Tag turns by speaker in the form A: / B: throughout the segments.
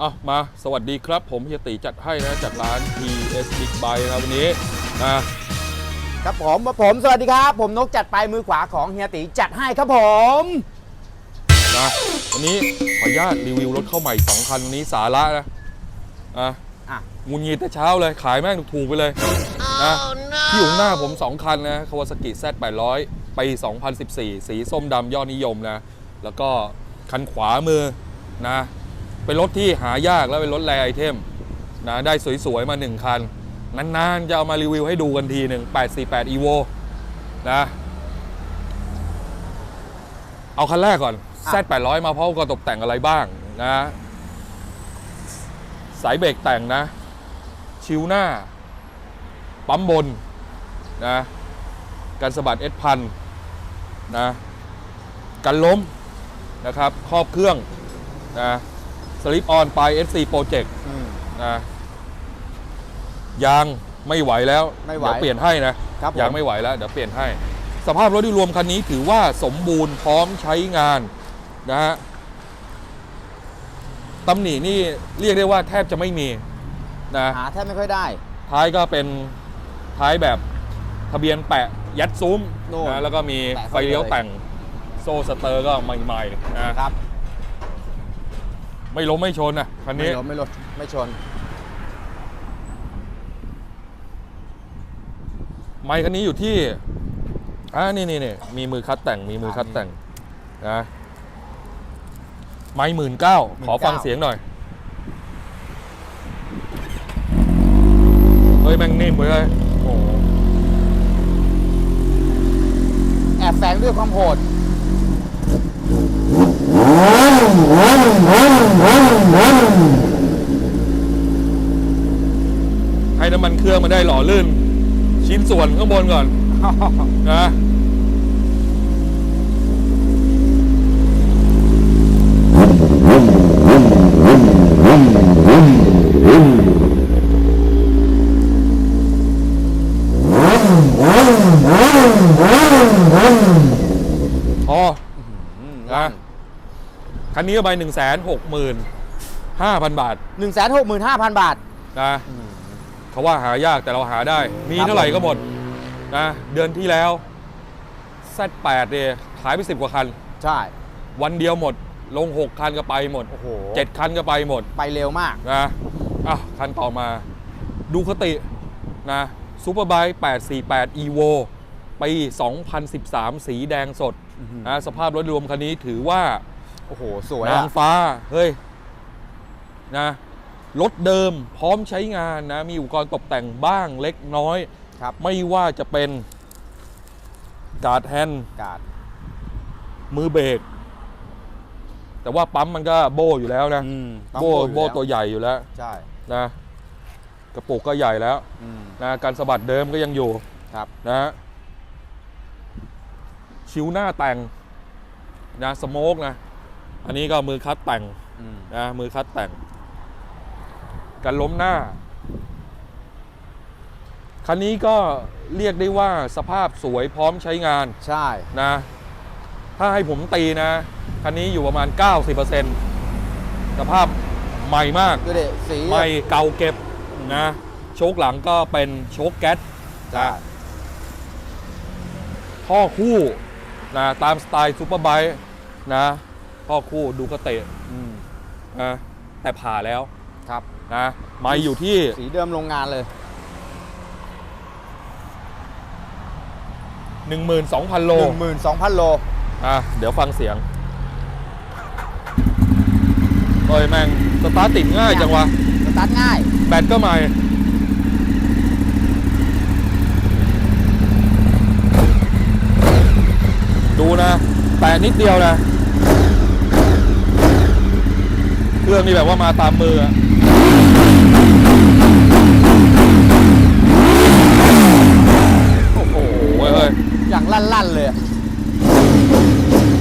A: อะมาสวัสดีครับ ผมเฮียตีจัดให้นะจากร้าน TS Big Buy นะครับวันนี้นะครับ
B: ผมผมสวัสดีครับ ผมนกจัดไปมือขวาของเฮียตีจัดให้ครับผม
A: นะวันนี้ขออนุญาตรีวิวรถเข้าใหม่2คันวันนี้สาระนะอะ
B: อะ
A: งุนงีแต่เช้าเลยขายแม่งถูกๆไปเลยนะที่อยู่ข้างหน้าผม 2 คันนะคาวาซากิ Z800 ปี2014 สีส้มดำยอดนิยมนะ แล้วก็คันขวามือนะ เป็นรถที่หายากแล้วเป็นรถแรไอเทมนะได้สวยๆ มา 1 คัน นานๆ จะเอามารีวิวให้ดูกันทีหนึ่ง848 evo นะเอาคันแรกก่อน Z800 มาพร้อมกับตกแต่งอะไรบ้างนะ สายเบรกแต่งนะ ชิวหน้า ปั๊มบนนะการสะบัดเอสพันนะกันล้มนะครับครอบเครื่องนะ สลิปออนไป FC Project
B: อืม
A: นะยางไม่ไหวแล้ว
B: ไม่ไหว
A: เดี๋ยวเปลี่ยนให้นะครับ
B: ผม
A: ยางไม่ไหวแล้ว เดี๋ยวเปลี่ยนให้ สภาพรถโดยรวมคันนี้ถือว่าสมบูรณ์พร้อมใช้งานนะฮะตำหนินี่เรียกได้ว่าแทบจะไม่มีนะ
B: หาแทบไม่ค่อยได้
A: ท้ายก็เป็นท้ายแบบทะเบียนแปะยัดซุ้ม
B: โน่น
A: นะแล้วก็มี
B: แปะเข้า
A: ไฟเลี้ยว
B: เลย
A: แต่งโซ่สเตอร์ก็ใหม่ๆนะครับ ไม่ล้มไม่ชนนะคัน
B: ไม่
A: นี้
B: ลดไม่ลดไม่ชน
A: ไมค์คันนี้อยู่ที่อ่านี่นี่นี่มีมือคัดแต่ง มีมือคัดแต่งนะ ไมค์หมื่นเก้าขอฟัง
B: 19,000
A: เสียงหน่อย เฮ้ย แม่งนิ่มไปเลยโอ้โห
B: แอบแฝงด้วยความโหด
A: ให้น้ำมันเครื่องมาได้หล่อลื่น ชิ้นส่วนข้างบนก่อนนะ พอ นะ คันนี้ก็ไปหนึ่งแสนหกหมื่นห้าพันบาท
B: หนึ่งแสนหกหมื่นห้าพันบาท
A: นะเขาว่าหายากแต่เราหาได้ มี
B: ครับ
A: เท่าไหร่
B: ผม
A: ก็หมดนะเดือนที่แล้ว Z8 เนี่ยขายไปสิบกว่าคัน
B: ใช่
A: วันเดียวหมด ลง 6 คันก็ไปหมด
B: โอ้โห
A: เจ็ดคันก็ไปหมด
B: ไปเร็วมาก
A: นะอะคันต่อมา ดูคตินะซูเปอร์ไบค์848 evo ปี 2013 สีแดงสด
B: อื้อหือ
A: นะสภาพรถรวมคันนี้ถือว่า
B: โอ้โห สวย
A: นาง
B: อะ
A: ฟ้า เฮ้ย นะ รถเดิมพร้อมใช้งานนะ มีอุปกรณ์ตกแต่งบ้างเล็กน้อย
B: ครับ
A: ไม่ว่าจะเป็น การ์ดแฮนด์
B: กาด
A: มือเบรก แต่ว่าปั๊มมันก็โบอยู่แล้วนะ
B: อืม
A: โบ
B: ต้อง
A: โบ
B: อยู่แล้
A: ตัวใหญ่อยู่แล้ว
B: ใช่
A: นะ กระปุกก็ใหญ่แล้ว
B: อืม
A: นะการสะบัดเดิมก็ยังอยู่
B: ครับ
A: นะชิวหน้าแต่งนะสโมกนะ อันนี้ก็มือคัดแต่ง
B: อืม
A: นะมือคัดแต่ง กันล้มหน้า คันนี้ก็เรียกได้ว่าสภาพสวยพร้อมใช้งาน
B: ใช่
A: นะ ถ้าให้ผมตีนะ คันนี้อยู่ประมาณ 90%สภาพใหม่มาก
B: ดูดิสี
A: ใหม่เก่าเก็บนะ โชคหลังก็เป็นโชคแก๊ส
B: ใช่
A: นะท่อคู่นะตามสไตล์ซูเปอร์ไบค์นะ ท่อคู่ดูกระเตะ
B: อืม
A: นะแต่ผ่าแล้ว
B: ครับ
A: นะไม่อยู่ที่
B: สีเดิมโรงงานเลย
A: 12,000 โล
B: หนึ่งหมื่นสองพันโล
A: อะเดี๋ยวฟังเสียงโอ้ยแม่งสตาร์ทติดง่ายจังวะ
B: สตาร์ทง่าย
A: แบตก็ใหม่ดูนะ แต่นิดเดียวนะ เครื่องนี่แบบว่ามาตามมืออะโอ้โหเว้ยเฮ้ย
B: อย่างลั่นๆเลยอะ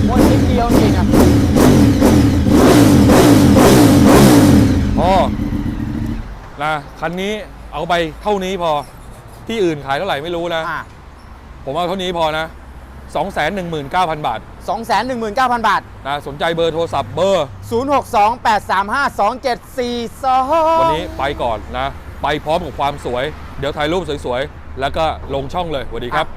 B: โอ้ยนิดเดียวจริงอะ
A: พอนะคันนี้เอาไปเท่านี้พอที่อื่นขายเท่าไหร่ไม่รู้นะ
B: อะ
A: ผมเอาเท่านี้พอนะ 219,000 บาท
B: 219,000 บาท
A: นะสนใจเบอร์โทรศัพท์เบอร์
B: 0628352742
A: วันนี้ไปก่อนนะ ไปพร้อมกับความสวย เดี๋ยวถ่ายรูปสวยๆ แล้วก็ลงช่องเลยสวัสดีครับ